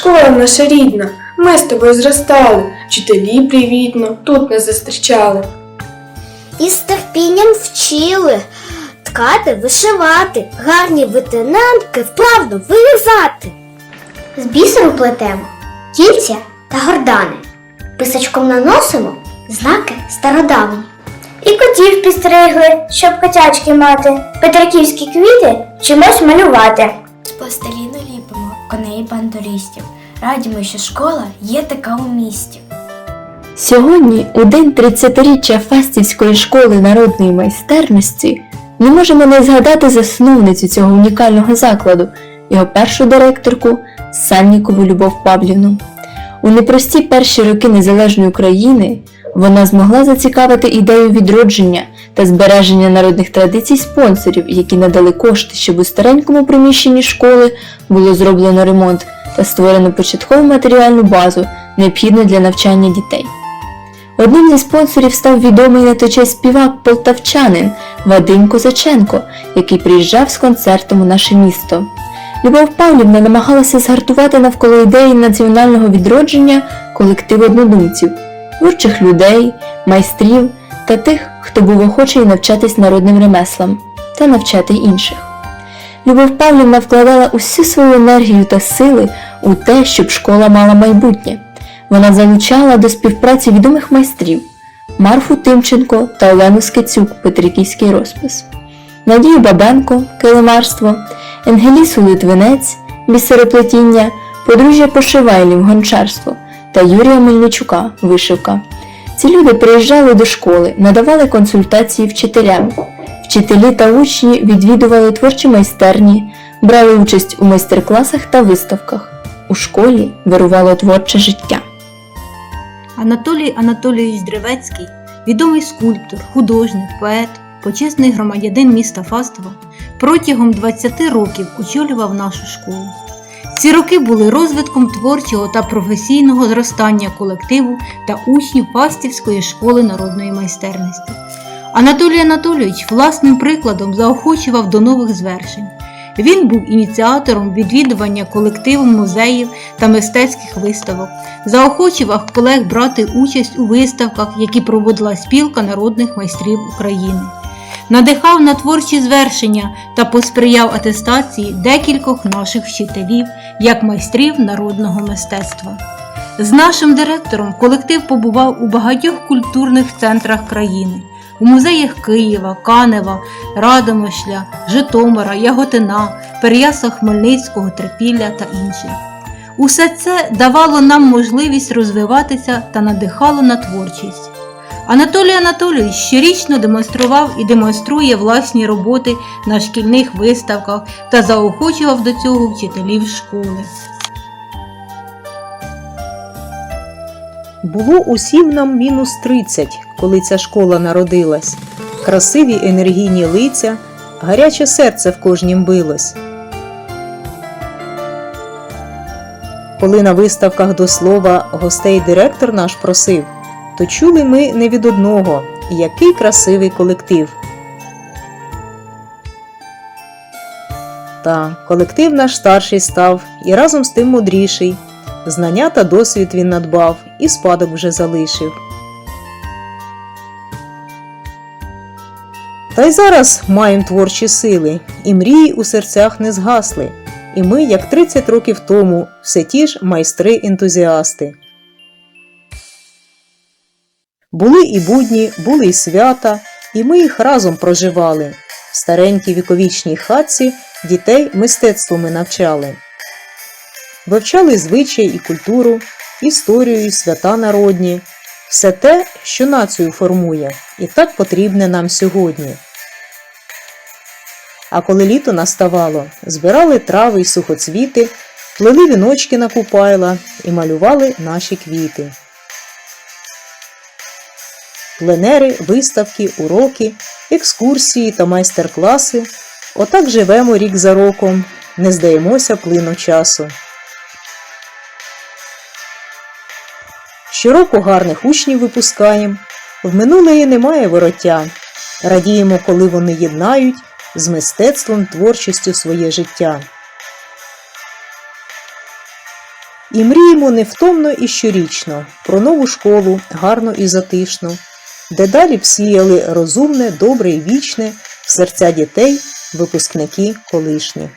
школа наша рідна, ми з тобою зростали, вчителі привітно, тут нас зустрічали. І з терпінням вчили ткати, вишивати, гарні витинанки вправно вирізати. З бісеру плетемо кільця та гордани. Писачком наносимо знаки стародавні. І котів підстригли, щоб котячки мати, петриківські квіти чимось малювати. З пластиліну ліпимо коней бандуристів. Радімо, що школа є така у місті. Сьогодні, у день 30-річчя Фастівської школи народної майстерності, не можемо не згадати засновницю цього унікального закладу, його першу директорку Сальнікову Любов Павлівну. У непрості перші роки незалежної України вона змогла зацікавити ідею відродження та збереження народних традицій спонсорів, які надали кошти, щоб у старенькому приміщенні школи було зроблено ремонт та створено початкову матеріальну базу, необхідну для навчання дітей. Одним зі спонсорів став відомий на той час співак полтавчанин Вадим Козаченко, який приїжджав з концертом у наше місто. Любов Павлівна намагалася згартувати навколо ідеї національного відродження колектив однодумців, творчих людей, майстрів та тих, хто був охочий навчатись народним ремеслам та навчати інших. Любов Павлівна вкладала усю свою енергію та сили у те, щоб школа мала майбутнє. Вона залучала до співпраці відомих майстрів Марфу Тимченко та Олену Скицюк Петриківський розпис, Надію Бабенко Килимарство, Енгелісу Литвинець Бісероплетіння, подружжя Пошивайлів Гончарство та Юрія Мельничука Вишивка. Ці люди приїжджали до школи, надавали консультації вчителям. Вчителі та учні відвідували творчі майстерні, брали участь у майстер-класах та виставках. У школі вирувало творче життя. Анатолій Анатолійович Древецький, відомий скульптор, художник, поет, почесний громадянин міста Фастова, протягом 20 років очолював нашу школу. Ці роки були розвитком творчого та професійного зростання колективу та учнів Фастівської школи народної майстерності. Анатолій Анатолійович власним прикладом заохочував до нових звершень. Він був ініціатором відвідування колективу музеїв та мистецьких виставок, заохочував колег брати участь у виставках, які проводила спілка народних майстрів України. Надихав на творчі звершення та посприяв атестації декількох наших вчителів як майстрів народного мистецтва. З нашим директором колектив побував у багатьох культурних центрах країни, у музеях Києва, Канева, Радомишля, Житомира, Яготина, Переясла Хмельницького, Трипілля та інших. Усе це давало нам можливість розвиватися та надихало на творчість. Анатолій Анатолійович щорічно демонстрував і демонструє власні роботи на шкільних виставках та заохочував до цього вчителів школи. Було усім нам мінус 30, коли ця школа народилась. Красиві енергійні лиця, гаряче серце в кожнім билось. Коли на виставках до слова гостей директор наш просив, то чули ми не від одного, який красивий колектив. Та колектив наш старший став і разом з тим мудріший. Знання та досвід він надбав і спадок вже залишив. Та й зараз маємо творчі сили, і мрії у серцях не згасли. І ми, як 30 років тому, все ті ж майстри-ентузіасти. Були і будні, були і свята, і ми їх разом проживали. В старенькій віковічній хатці дітей мистецтву ми навчали. Вивчали звичай і культуру, історію і свята народні, все те, що націю формує, і так потрібне нам сьогодні. А коли літо наставало, збирали трави й сухоцвіти, плели віночки на купайла і малювали наші квіти. Пленери, виставки, уроки, екскурсії та майстер-класи. Отак живемо рік за роком, не здаємося плину часу. Щороку гарних учнів випускаємо, в минуле немає вороття. Радіємо, коли вони єднають з мистецтвом, творчістю своє життя. І мріємо невтомно і щорічно про нову школу, гарну і затишну, де далі б сіяли розумне, добре і вічне в серця дітей, випускники колишні.